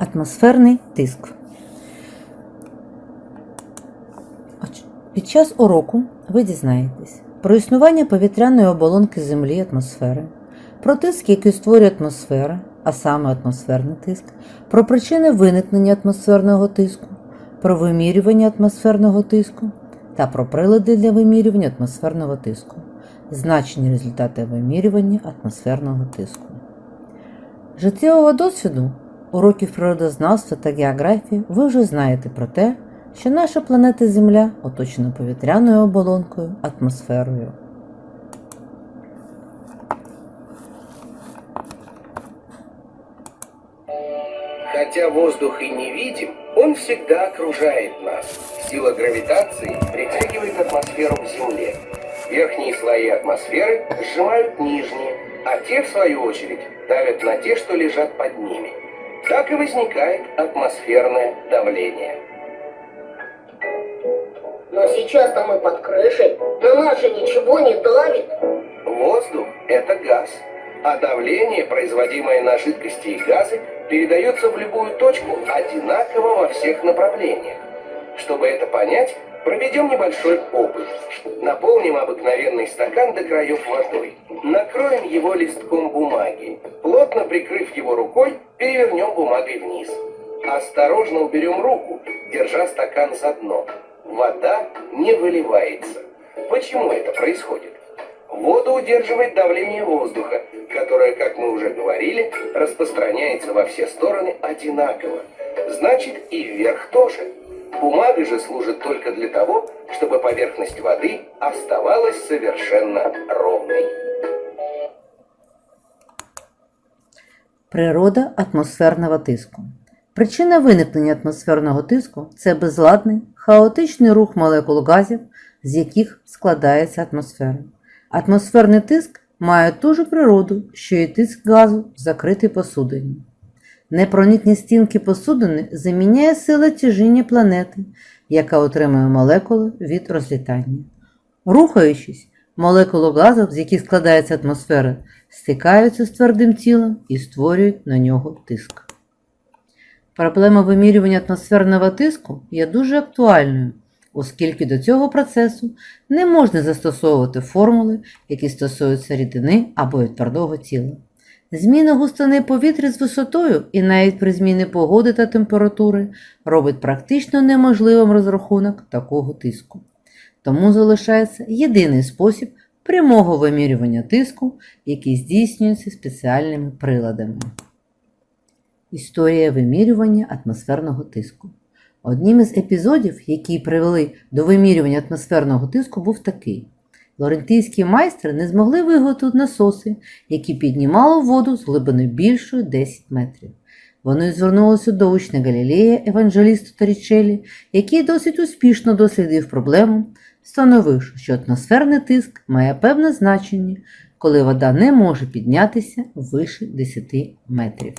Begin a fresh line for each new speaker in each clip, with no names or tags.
Атмосферний тиск. Під час уроку ви дізнаєтесь про існування повітряної оболонки Землі атмосфери, про тиск, який створює атмосфера, а саме атмосферний тиск, про причини виникнення атмосферного тиску, про вимірювання атмосферного тиску та про прилади для вимірювання атмосферного тиску, значені результати вимірювання атмосферного тиску. Життєвого досвіду уроків природознавства та географії ви вже знаєте про те, що наша планета Земля оточена повітряною оболонкою атмосферою.
Хотя воздух и не видим, он всегда окружает нас. Сила гравитации притягивает атмосферу к Земле. Верхние слои атмосферы сжимают нижние, а те, в свою очередь, давят на те, что лежат под ними. Так и возникает атмосферное давление.
Но сейчас-то мы под крышей. На нас же ничего не давит.
Воздух – это газ, а давление, производимое на жидкости и газы, передается в любую точку одинаково во всех направлениях. Чтобы это понять, проведем небольшой опыт. Наполним обыкновенный стакан до краев водой. Накроем его листком бумаги. Плотно прикрыв его рукой, перевернем бумагой вниз. Осторожно уберем руку, держа стакан за дно. Вода не выливается. Почему это происходит? Воду удерживает давление воздуха, которое, как мы уже говорили, распространяется во все стороны одинаково. Значит, и вверх тоже. Бумага же служит только для того, чтобы поверхность воды оставалась совершенно ровной.
Природа атмосферного тиску. Причина виникнення атмосферного тиску це безладний, хаотичний рух молекул газів, з яких складається атмосфера. Атмосферний тиск має ту ж природу, що і тиск газу в закритій посудині. Непроникні стінки посудини заміняє сила тяжіння планети, яка отримує молекули від розлітання. Рухаючись, молекули газів, з яких складається атмосфера, стикаються з твердим тілом і створюють на нього тиск. Проблема вимірювання атмосферного тиску є дуже актуальною, оскільки до цього процесу не можна застосовувати формули, які стосуються рідини або твердого тіла. Зміна густини повітря з висотою і навіть при зміні погоди та температури робить практично неможливим розрахунок такого тиску. Тому залишається єдиний спосіб прямого вимірювання тиску, який здійснюється спеціальними приладами. Історія вимірювання атмосферного тиску. Одним із епізодів, які привели до вимірювання атмосферного тиску, був такий. Лорентійські майстри не змогли виготовити насоси, які піднімали воду з глибини більшої 10 метрів. Вони звернулися до учня Галілея Еванджеліста Торічелі, який досить успішно дослідив проблему, встановивши, що атмосферний тиск має певне значення, коли вода не може піднятися вище 10 метрів.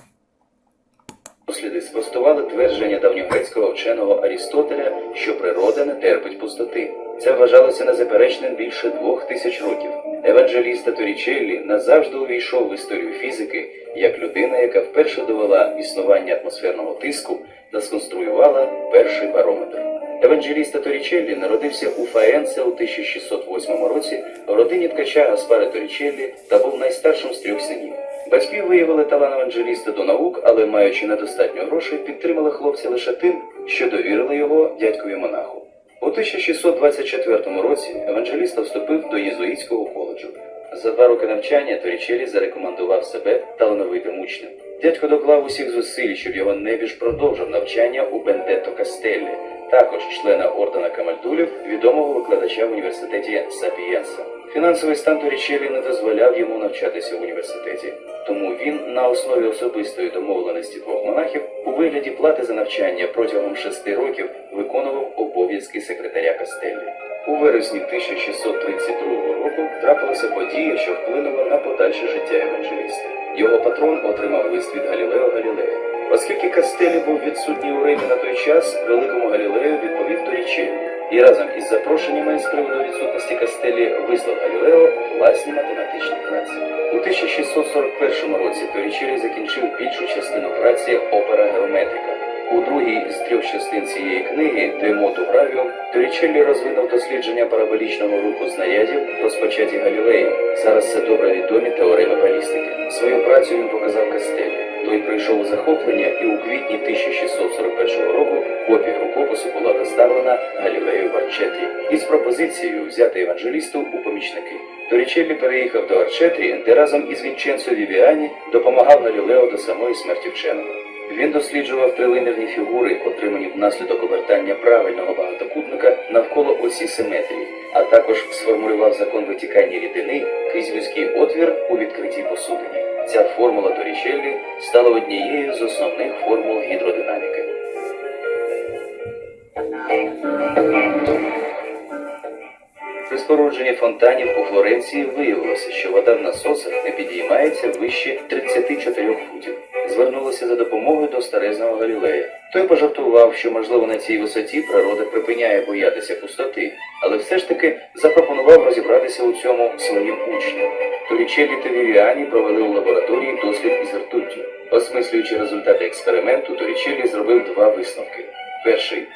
Досліди спростували твердження давньогрецького вченого Арістотеля, що природа не терпить пустоти. Це вважалося незаперечним більше двох тисяч років. Еванджеліста Торічеллі назавжди увійшов в історію фізики як людина, яка вперше довела існування атмосферного тиску та сконструювала перший барометр. Еванджеліста Торічеллі народився у Фаенце у 1608 році в родині ткача Гаспара Торічеллі та був найстаршим з трьох синів. Батьки виявили талант еванджеліста до наук, але маючи недостатньо грошей, підтримали хлопця лише тим, що довірили його дядькові монаху. У 1624 році еванджеліста вступив до єзуїтського коледжу. За два роки навчання Торічелі зарекомендував себе талановитим учнем. Дядько доклав усіх зусиль, щоб його небіж продовжив навчання у Бендетто Кастеллі, також члена ордена Камальдулів, відомого викладача в університеті Сапієнса. Фінансовий стан Торічелі не дозволяв йому навчатися в університеті, тому він на основі особистої домовленості двох монахів у вигляді плати за навчання протягом шести років виконував обов'язки секретаря Кастеллі. У вересні 1632 року трапилася подія, що вплинула на подальше життя еванджеліста. Його патрон отримав лист від Галілео Галілея. Оскільки Кастелі був відсутній у Римі на той час, великому Галілею відповів Торічеллі. І разом із запрошеннями з приводу відсутності Кастелі вислав Галілео власні математичні праці. У 1641 році Торічелі закінчив більшу частину праці Опера Геометрика. У другій з трьох частин цієї книги «De motu gravium» Торічеллі розвинув дослідження параболічного руху знарядів, розпочаті Галілеєм. Зараз це добре відомі балістики. Свою працю він показав Кастелі. Той прийшов у захоплення, і у квітні 1641 року копія рукопису була доставлена Галілею Арчетрі із пропозицією взяти еванжелісту у помічники. Торічеллі переїхав до Арчетрі, де разом із Вінченцо Вівіані допомагав Галілео до самої смерті вченого. Він досліджував трилинерні фігури, отримані внаслідок обертання правильного багатокутника навколо осі симетрії, а також сформулював закон витікання рідини крізь отвір у відкритій посудині. Ця формула Торічеллі стала однією з основних формул гідродинаміки. При спорудженні фонтанів у Флоренції виявилося, що вода в насосах не підіймається вище 34 футів. Звернулися за допомогою до старезного Галілея. Той пожартував, що можливо на цій висоті природа припиняє боятися пустоти, але все ж таки запропонував розібратися у цьому своїм учням. Торічелі та Вівіані провели у лабораторії дослід із ртуттю. Осмислюючи результати експерименту, Торічелі зробив два висновки. Перший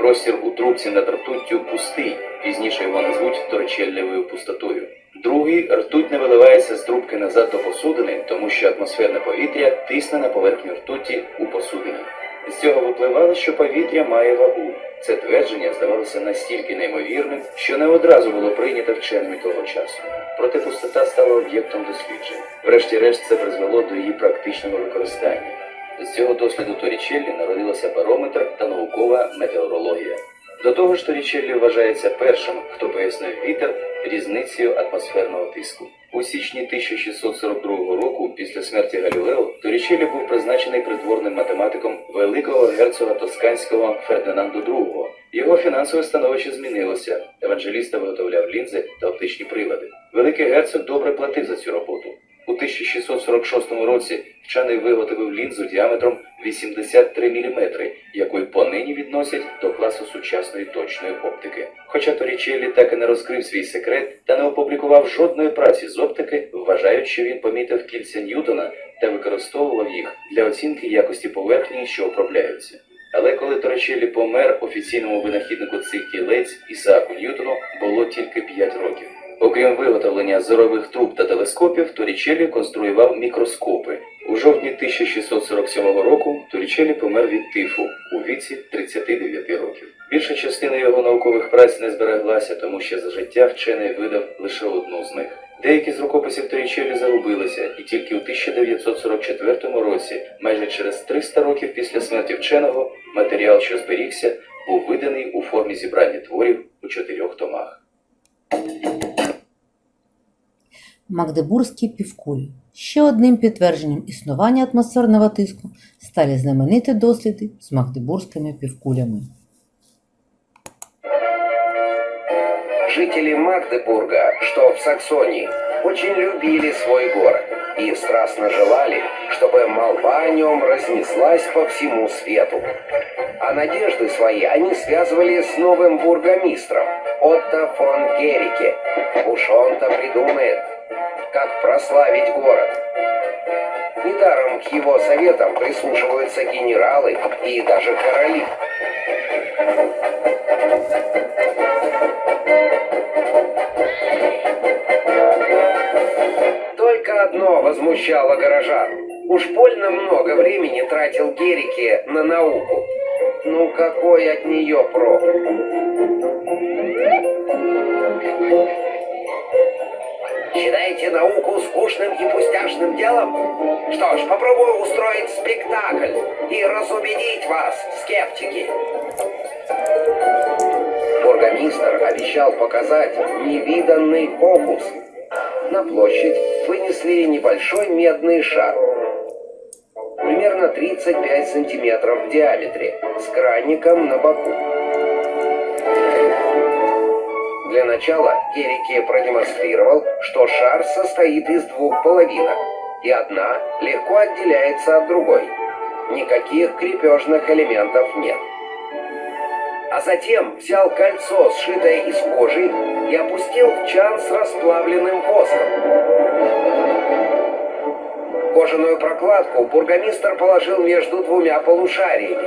Простір у трубці над ртуттю пустий, пізніше його назвуть торчеллєвою пустотою. Другий ртуть не виливається з трубки назад до посудини, тому що атмосферне повітря тисне на поверхню ртуті у посудині. З цього випливало, що повітря має вагу. Це твердження здавалося настільки неймовірним, що не одразу було прийнято вченими того часу. Проте пустота стала об'єктом досліджень. Врешті-решт це призвело до її практичного використання. З цього досліду Торічеллі народилося барометр та наукова метеорологія. До того ж, Торічеллі вважається першим, хто пояснив вітер різницею атмосферного тиску. У січні 1642 року, після смерті Галілео, Торічелі був призначений придворним математиком великого герцога Тосканського Фердинанду II. Його фінансове становище змінилося. Евангеліста виготовляв лінзи та оптичні прилади. Великий герцог добре платив за цю роботу. У 1646 році вчений виготовив лінзу діаметром 83 мм, яку понині відносять до класу сучасної точної оптики. Хоча Торічеллі так і не розкрив свій секрет та не опублікував жодної праці з оптики, вважають, що він помітив кільця Ньютона та використовував їх для оцінки якості поверхні, що обробляються. Але коли Торічеллі помер, офіційному винахіднику цих кілець Ісааку Ньютону було тільки 5 років. Окрім виготовлення зорових труб та телескопів, Торічеллі конструював мікроскопи. У жовтні 1647 року Торічеллі помер від тифу у віці 39 років. Більша частина його наукових праць не збереглася, тому що за життя вчений видав лише одну з них. Деякі з рукописів Торічеллі загубилися, і тільки у 1944 році, майже через 300 років після смерті вченого, матеріал, що зберігся, був виданий у формі зібрання творів у чотирьох томах.
Магдебурзькі півкулі. Ще одним підтвердженням існування атмосферного тиску стали знамениті досліди з магдебурзькими півкулями.
Жители Магдебурга, что в Саксонии, очень любили свой город и страстно желали, чтобы молва о нем разнеслась по всему свету. А надежды свои они связывали с новым бургомистром Отто фон Герике. Уж он-то придумает, как прославить город. Недаром к его советам прислушиваются генералы и даже короли. Только одно возмущало горожан. Уж больно много времени тратил Герике на науку. Ну какой от нее прок? Считаете науку скучным и пустяшным делом? Что ж, попробую устроить спектакль и разубедить вас, скептики. Бургомистр обещал показать невиданный опус. На площадь вынесли небольшой медный шар. Примерно 35 сантиметров в диаметре, с кранником на боку. Для начала Герике продемонстрировал, что шар состоит из двух половинок, и одна легко отделяется от другой. Никаких крепежных элементов нет. а затем взял кольцо, сшитое из кожи, и опустил в чан с расплавленным воском. Кожаную прокладку бургомистр положил между двумя полушариями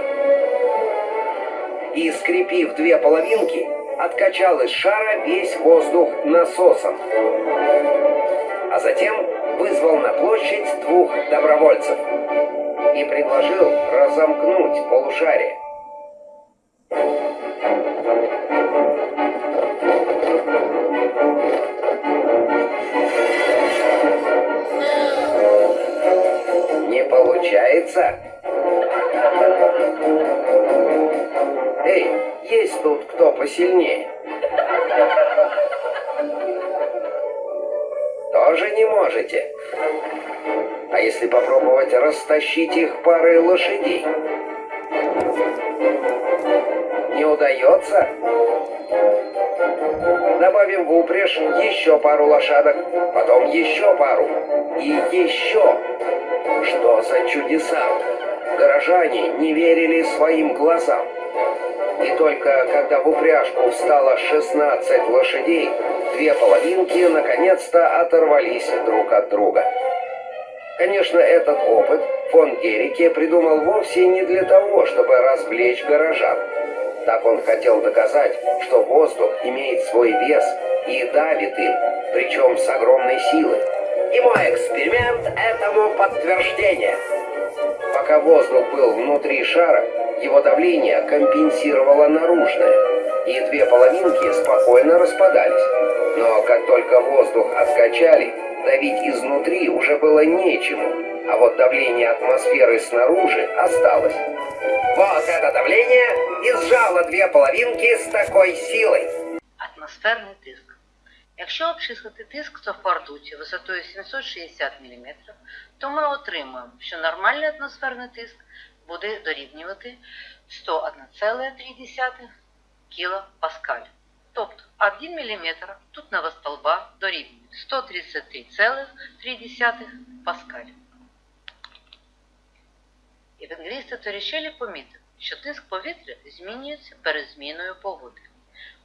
и, скрепив две половинки, откачал из шара весь воздух насосом. А затем вызвал на площадь двух добровольцев и предложил разомкнуть полушарие. Не получается? Посильнее? Тоже не можете? А если попробовать растащить их парой лошадей? Не удается? Добавим в упряжь еще пару лошадок, потом еще пару и еще. Что за чудеса? Горожане не верили своим глазам. И только когда в упряжку встало 16 лошадей, две половинки наконец-то оторвались друг от друга. Конечно, этот опыт фон Герике придумал вовсе не для того, чтобы развлечь горожан. Так он хотел доказать, что воздух имеет свой вес и давит им, причем с огромной силой. И мой эксперимент этому подтверждение. Пока воздух был внутри шара, его давление компенсировало наружное, и две половинки спокойно распадались. Но как только воздух откачали, давить изнутри уже было нечему, а вот давление атмосферы снаружи осталось. Вот это давление и сжало две половинки с такой силой.
Атмосферний тиск. Якщо обчислити тиск в ртуті висотою 760 мм, то ми отримуємо, що нормальний атмосферний тиск буде дорівнювати 101,3 кПа. Тобто 1 мм тутного столба дорівнює 133,3 паскаль. Євангеліст Торішелі помітив, що тиск повітря змінюється перед зміною погоди.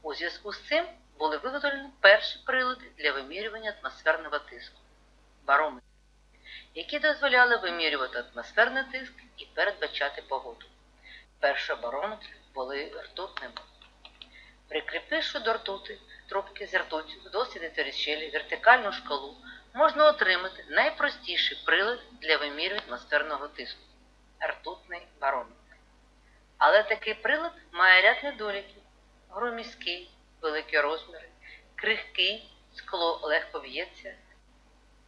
У зв'язку з цим були виготовлені перші прилади для вимірювання атмосферного тиску барометри, які дозволяли вимірювати атмосферний тиск і передбачати погоду. Перші барометри були ртутними. Прикріпивши до ртути трубки з ртуттю в досвіді Торішелі вертикальну шкалу, можна отримати найпростіший прилад для вимірювання атмосферного тиску ртутний барометр. Але такий прилад має ряд недоліків: громіський, великі розміри, крихкий, скло легко б'ється,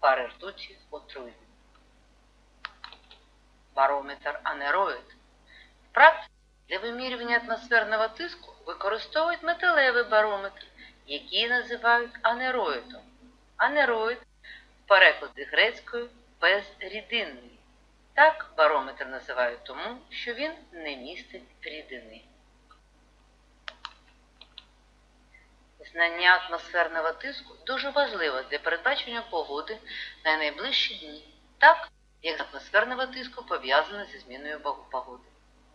пари ртуті отруйні. Барометр анероїд. В практиці для вимірювання атмосферного тиску використовують металевий барометр, який називають анероїдом. Анероїд в перекладі грецькою безрідинний. Так барометр називають тому, що він не містить рідини. Знання атмосферного тиску дуже важливе для передбачення погоди на найближчі дні, так як атмосферного тиску пов'язане зі зміною погоди.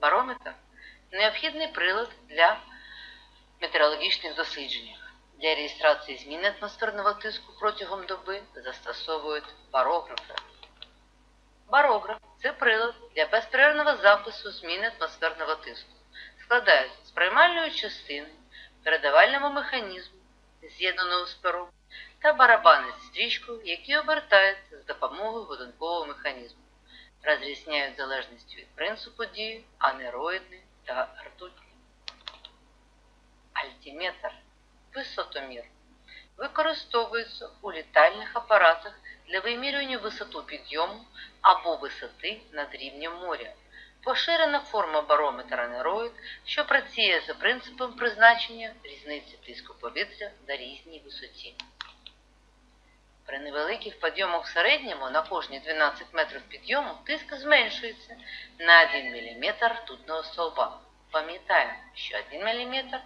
Барометр необхідний прилад для метеорологічних досліджень. Для реєстрації зміни атмосферного тиску протягом доби застосовують барографи. Барограф це прилад для безперервного запису зміни атмосферного тиску. Складається з приймальної частини, передавального механізму, з'єднаного з пером, та барабани з стрічкою, які обертаються з допомогою годинкового механізму. Розрізняють в залежності від принципу дії анероїдний та ртутний. Альтиметр висотомір використовується у літальних апаратах для вимірювання висоту підйому або висоти над рівнем моря. Поширена форма барометра анероїд, що працює за принципом призначення різниці тиску повітря на різній висоті. При невеликих підйомах в середньому на кожні 12 метрів підйому тиск зменшується на 1 мм ртутного стовба. Пам'ятаємо, що 1 мм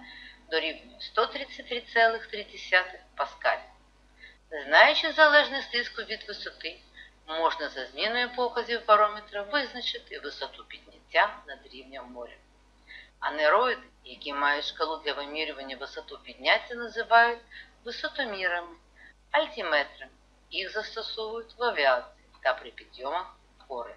дорівнює 133,3 паскаль. Знаючи залежність тиску від висоти, можна за зміною показів барометра визначити висоту підняття над рівнем моря. Анероїди, які мають шкалу для вимірювання висоту підняття, називають висотомірами, альтіметрами. Їх застосовують в авіації та при підйомах гори.